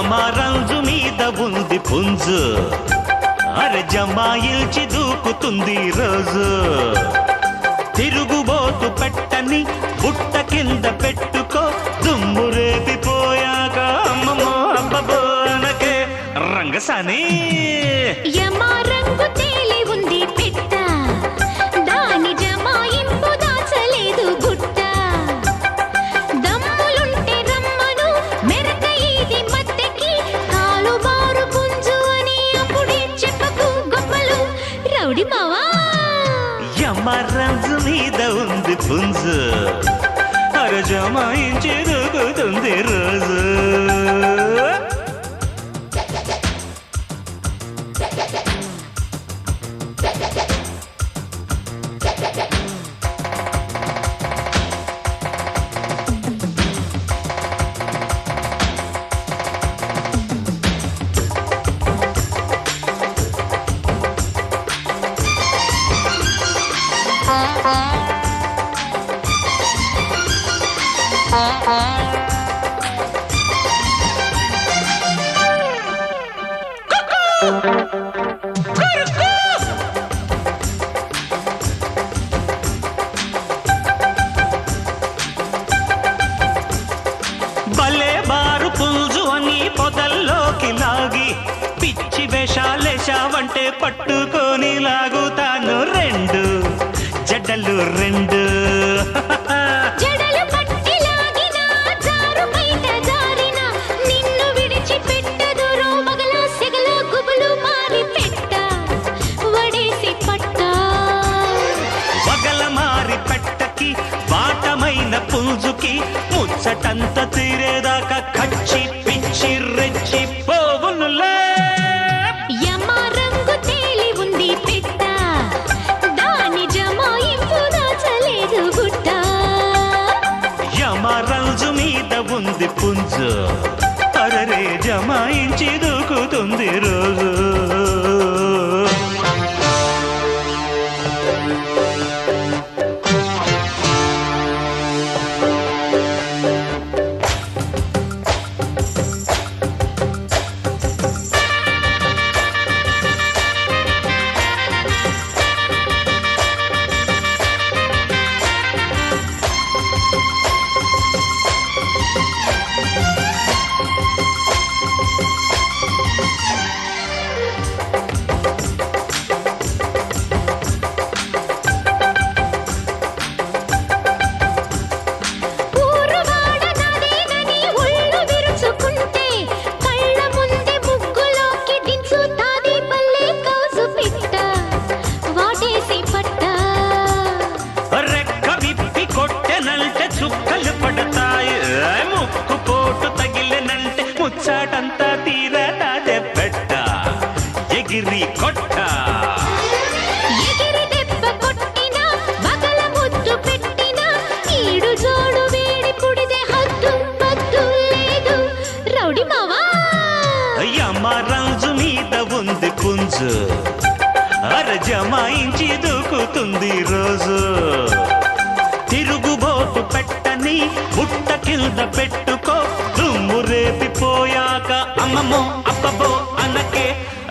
జమా రంజు మీద ఉంది పుంజు. అరె జమాయిల్చి దూకుతుంది రోజు. తిరుగుబోతు పెట్టని బుట్ట కింద పెట్టుకో. దుమ్ము రేపిపోయాక అమ్మమ్మో అబ్బబో అనకే రంగసాని. యమా రంగు తేలి ఉంది పెట్ట. రౌడి మావా? యమ్మ రంజు మీద ఉంది పుంజు. అరజమాయించి దొరుకుతుంది రోజు. భలే బారు పుంజు అని పొదల్లోకి లాగి పిచ్చి వేషాలేశావంటే పట్టుకొని లాగుతాను రెండు. రెండు. జడలు వాటమైన పుంజుకి ముచ్చటంత తీరేదాకా కచ్చి యమరాజు మీద ఉంది పుంజు. అరరే జమాయించి దూకుతుంది రోజు. రౌడి మావా! యమరాజు మీద ఉంది పుంజు. అర జమాయించి దూకుతుంది రోజు. తిరుగుబోటు పెట్టని బుట్ట కింద పెట్టుకో